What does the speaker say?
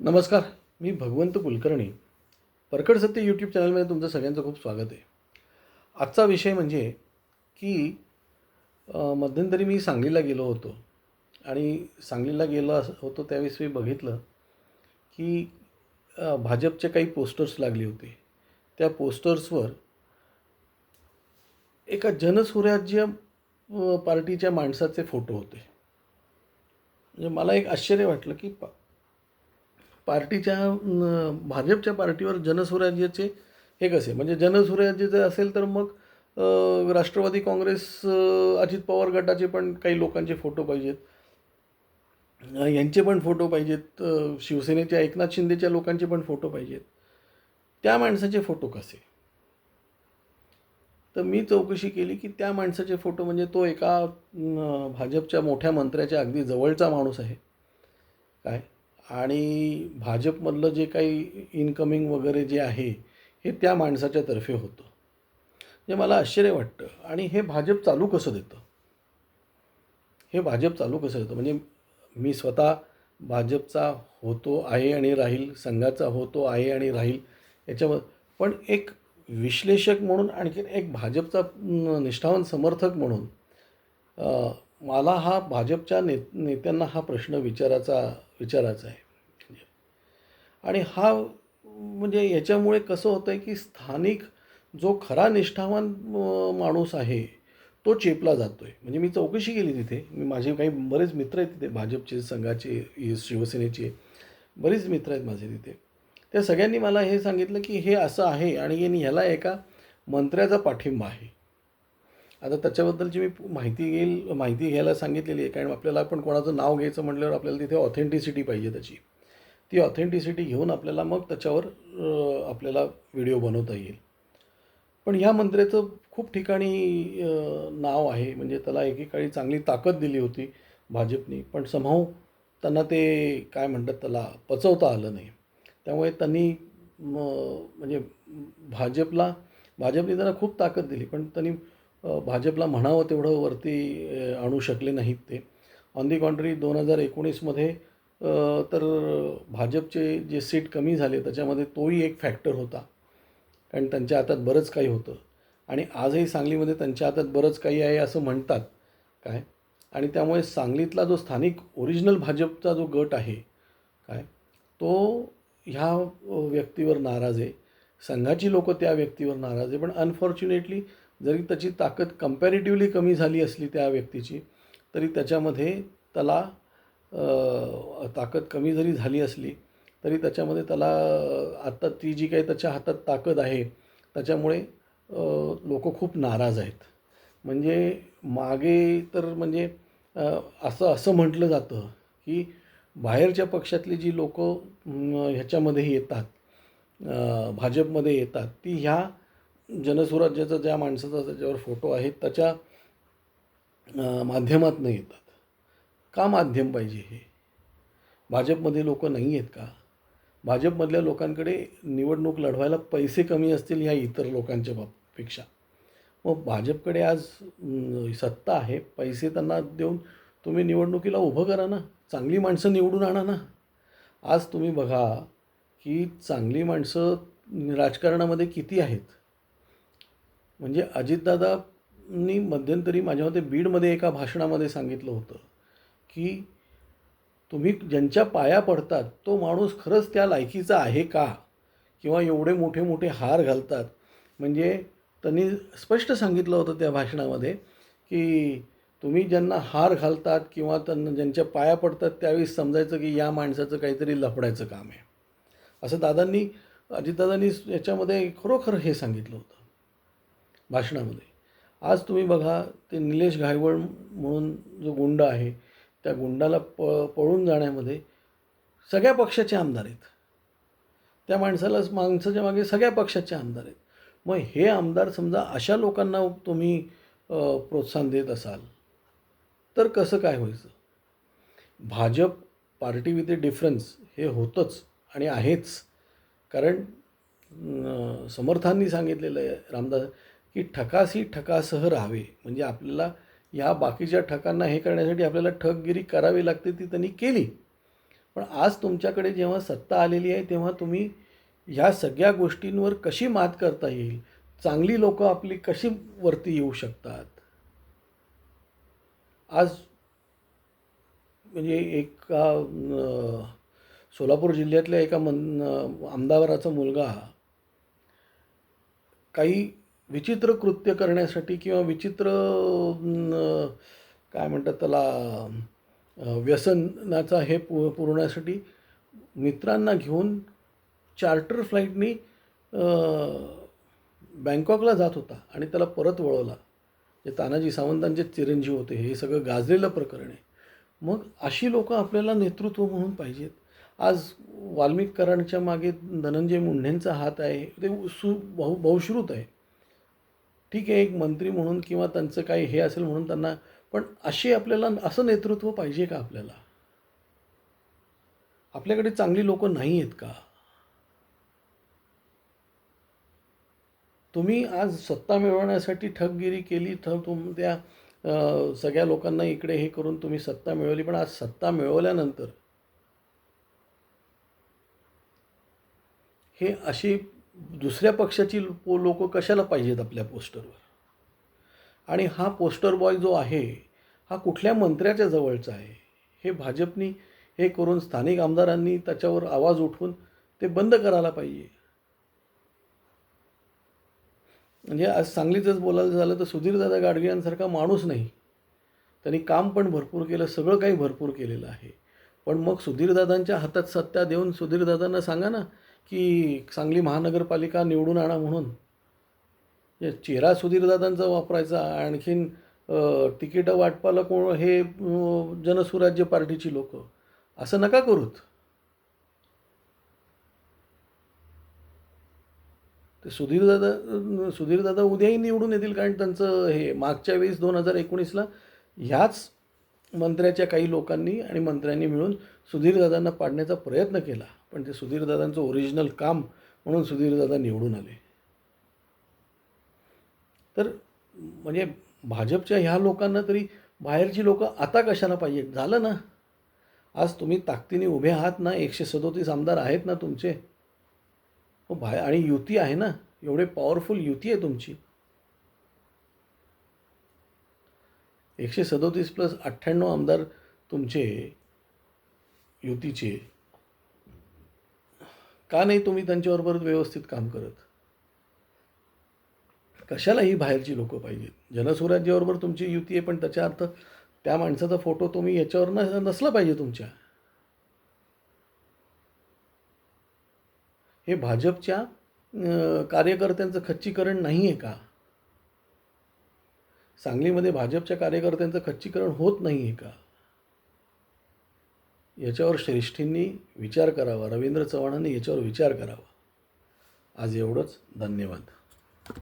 नमस्कार मी भगवंत कुलकर्णी. परकड सत्य यूट्यूब चॅनलमध्ये तुमचं सगळ्यांचं खूप स्वागत आहे. आजचा विषय म्हणजे की मध्यंतरी मी सांगलीला गेलो होतो. आणि सांगलीला गेलो असं होतो त्यावेळेस मी बघितलं की भाजपचे काही पोस्टर्स लागले होते. त्या पोस्टर्सवर एका जनसुराज्य पार्टीच्या माणसाचे फोटो होते. म्हणजे मला एक आश्चर्य वाटलं की पा पार्टीच्या भाजपच्या पार्टीवर जनस्वराज्याचे हे कसे म्हणजे जनस्वराज्य जर असेल तर मग राष्ट्रवादी काँग्रेस अजित पवार गटाचे पण काही लोकांचे फोटो पाहिजेत. यांचे पण फोटो पाहिजेत. शिवसेनेच्या एकनाथ शिंदेच्या लोकांचे पण फोटो पाहिजेत. त्या माणसाचे फोटो कसे? तर मी चौकशी केली की त्या माणसाचे फोटो म्हणजे तो एका भाजपच्या मोठ्या मंत्र्याच्या अगदी जवळचा माणूस आहे. काय? आणि भाजपमधलं जे काही इनकमिंग वगैरे जे आहे हे त्या माणसाच्या तर्फे होतं. जे मला आश्चर्य वाटतं. आणि हे भाजप चालू कसं देतं? हे भाजप चालू कसं देतं? म्हणजे मी स्वतः भाजपचा होतो आहे आणि राहील संघाचा होतो आहे आणि राहील याच्यावर पण एक विश्लेषक म्हणून आणखीन एक भाजपचा निष्ठावान समर्थक म्हणून मला हा भाजपच्या ने नेत्यांना हा प्रश्न विचाराचा विचारायचा आहे. आणि हा म्हणजे याच्यामुळे कसं होतं आहे की स्थानिक जो खरा निष्ठावान माणूस आहे तो चेपला जातो आहे म्हणजे मी चौकशी केली तिथे. मी माझे काही बरेच मित्र आहेत तिथे भाजपचे संघाचे शिवसेनेचे बरीच मित्र आहेत माझे तिथे. त्या सगळ्यांनी मला हे सांगितलं की हे असं आहे आणि यांनी ह्याला एका मंत्र्याचा पाठिंबा आहे. आता त्याच्याबद्दलची मी माहिती घेईल माहिती घ्यायला सांगितलेली आहे कारण आपल्याला आपण कोणाचं नाव घ्यायचं म्हटल्यावर आपल्याला तिथे ऑथेंटिसिटी पाहिजे त्याची. ती ऑथेंटिसिटी घेऊन आपल्याला मग त्याच्यावर आपल्याला व्हिडिओ बनवता येईल. पण ह्या मंत्र्याचं खूप ठिकाणी नाव आहे. म्हणजे त्याला एकेकाळी चांगली ताकद दिली होती भाजपनी. पण समहाऊ त्यांना ते काय म्हणतात त्याला पचवता आलं नाही. त्यामुळे त्यांनी म, म्हणजे भाजपला भाजपने त्यांना खूप ताकद दिली. पण त्यांनी भाजपला म्हणावं तेवढं वरती आणू शकले नाहीत ते. ऑन दी कॉन्ट्री दोन हजार एकोणीसमध्ये तर भाजपचे जे सीट कमी झाले त्याच्यामध्ये तोही एक फॅक्टर होता. कारण त्यांच्या हातात बरंच काही होतं. आणि आजही सांगलीमध्ये त्यांच्या हातात बरंच काही आहे असं म्हणतात. काय? आणि त्यामुळे सांगलीतला जो स्थानिक ओरिजिनल भाजपचा जो गट आहे काय? तो ह्या व्यक्तीवर नाराज आहे. संघाची लोकं त्या व्यक्तीवर नाराज आहे. पण अनफॉर्च्युनेटली जरी त्याची ताकद कम्पॅरेटिव्हली कमी झाली असली त्या व्यक्तीची तरी त्याच्यामध्ये त्याला ताकद कमी जरी झाली असली तरी त्याच्यामध्ये त्याला आत्ता ती जी काही त्याच्या हातात ताकद आहे त्याच्यामुळे लोक खूप नाराज आहेत. म्हणजे मागे तर म्हणजे असं असं म्हटलं जातं की बाहेरच्या पक्षातली जी लोक ह्याच्यामध्ये येतात भाजपमध्ये येतात ती ह्या जनसुराज्याचा ज्या माणसाचा त्याच्यावर फोटो आहे त्याच्या अ, माध्यमातनं येतात. का माध्यम पाहिजे हे? भाजपमध्ये लोक नाही आहेत का? भाजपमधल्या लोकांकडे निवडणूक लढवायला पैसे कमी असतील ह्या इतर लोकांच्या बाबपेक्षा मग भाजपकडे आज सत्ता आहे. पैसे त्यांना देऊन तुम्ही निवडणुकीला उभं करा ना. चांगली माणसं निवडून आणा ना. आज तुम्ही बघा की चांगली माणसं राजकारणामध्ये किती आहेत? म्हणजे अजितदादांनी मध्यंतरी माझ्या मते बीडमध्ये एका भाषणामध्ये सांगितलं होतं. की तुम्ही ज्यांच्या पाया पडतात तो माणूस खरंच त्या लायकीचा आहे का? किंवा एवढे मोठे मोठे हार घालतात? म्हणजे त्यांनी स्पष्ट सांगितलं होतं त्या भाषणामध्ये की तुम्ही ज्यांना हार घालतात किंवा त्यांना ज्यांच्या पाया पडतात त्यावेळी समजायचं की या माणसाचं काहीतरी लफडायचं काम आहे. असं दादांनी अजितदादांनी याच्यामध्ये खरोखर हे सांगितलं होतं. भाषणामध्ये. आज तुम्ही बघा ते निलेश घायवळ म्हणून जो गुंड आहे त्या गुंडाला प पळून जाण्यामध्ये सगळ्या पक्षाचे आमदार आहेत. त्या माणसाला माणसाच्या मागे सगळ्या पक्षाचे आमदार आहेत. मग हे आमदार समजा अशा लोकांना तुम्ही प्रोत्साहन देत असाल तर कसं काय व्हायचं? Bhajap party with a difference हे होतंच आणि आहेच. कारण समर्थांनी सांगितलेलं आहे रामदास की ठकासी ठकासह राहावे. म्हणजे आपल्याला ह्या बाकीच्या ठकांना हे करण्यासाठी आपल्याला ठगगिरी करावी लागते ती त्यांनी केली. पण आज तुमच्याकडे जेव्हा सत्ता आलेली आहे तेव्हा तुम्ही ह्या सगळ्या गोष्टींवर कशी मात करता येईल? चांगली लोक आपली कशी वरती येऊ शकतात? आज म्हणजे एका सोलापूर जिल्ह्यातल्या एका मन आमदाराचा मुलगा काही विचित्र कृत्य करण्यासाठी किंवा विचित्र काय म्हणतात त्याला व्यसनाचा हे पु पुरवण्यासाठी मित्रांना घेऊन चार्टर फ्लाईटनी बँकॉकला जात होता आणि त्याला परत वळवला. जे तानाजी सावंतांचे चिरंजीव होते हे सगळं गाजलेलं प्रकरण आहे. मग अशी लोकं आपल्याला नेतृत्व म्हणून पाहिजेत. आज वाल्मिककरांच्या मागे धनंजय मुंढेंचा हात आहे ते सु बहु बहुश्रुत आहे. ठीक आहे एक मंत्री म्हणून किंवा त्यांचं काही हे असेल म्हणून त्यांना पण अशी आपल्याला असं नेतृत्व पाहिजे का आपल्याला? आपल्याकडे चांगली लोक नाही आहेत का? तुम्ही आज सत्ता मिळवण्यासाठी ठगगिरी केली तर तुम त्या सगळ्या लोकांना इकडे हे करून तुम्ही सत्ता मिळवली पण आज सत्ता मिळवल्यानंतर हे अशी दुसऱ्या पक्षाची लोक कशाला पाहिजेत आपल्या पोस्टरवर? आणि हा पोस्टर बॉय जो आहे हा कुठल्या मंत्र्याच्या जवळचा आहे? हे भाजपनी हे करून स्थानिक आमदारांनी त्याच्यावर आवाज उठवून ते बंद करायला पाहिजे. म्हणजे आज सांगलीचंच बोलायला झालं तर सुधीरदादा गाडगे यांसारखा माणूस नाही. त्यांनी काम पण भरपूर केलं सगळं काही भरपूर केलेलं आहे. पण मग सुधीरदादांच्या हातात सत्ता देऊन सुधीरदादांना सांगा ना की सांगली महानगरपालिका निवडून आणा म्हणून. हे चेहरा सुधीरदादांचा वापरायचा आणखीन तिकीटं वाटपाला कोण हे जनसुराज्य पार्टीची लोक. असं नका करूत. ते सुधीरदादा सुधीरदादा उद्याही निवडून येतील कारण त्यांचं हे मागच्या वेळेस दोन हजार एकोणीसला ह्याच मंत्र्याच्या काही लोकांनी आणि मंत्र्यांनी मिळून सुधीरदादांना पाडण्याचा प्रयत्न केला. पण ते सुधीरदादांचं ओरिजिनल काम म्हणून सुधीरदादा निवडून आले. तर म्हणजे भाजपच्या ह्या लोकांना तरी बाहेरची लोकं आता कशाला पाहिजे? झालं ना. आज तुम्ही ताकदीने उभे आहात ना एकशे सदोतीस आमदार आहेत ना तुमचे. हो बाहेर आणि युती आहे ना. एवढे पॉवरफुल युती आहे तुमची. एकशे सदोतीस प्लस अठ्ठ्याण्णव आमदार तुमचे युतीचे. का नाही तुम्ही त्यांच्याबरोबर व्यवस्थित काम करत? कशाला ही बाहेरची लोकं पाहिजेत. जनस्वराज्याबरोबर तुमची युती आहे पण त्याच्या अर्थ त्या माणसाचा फोटो तुम्ही याच्यावर न नसला पाहिजे तुमच्या. हे भाजपच्या कार्यकर्त्यांचं खच्चीकरण नाही आहे का? सांगलीमध्ये भाजपच्या कार्यकर्त्यांचं खच्चीकरण होत नाही आहे का? याच्यावर श्रेष्ठींनी विचार करावा रवींद्र चव्हाणांनी याच्यावर विचार करावा. आज एवढंच. धन्यवाद.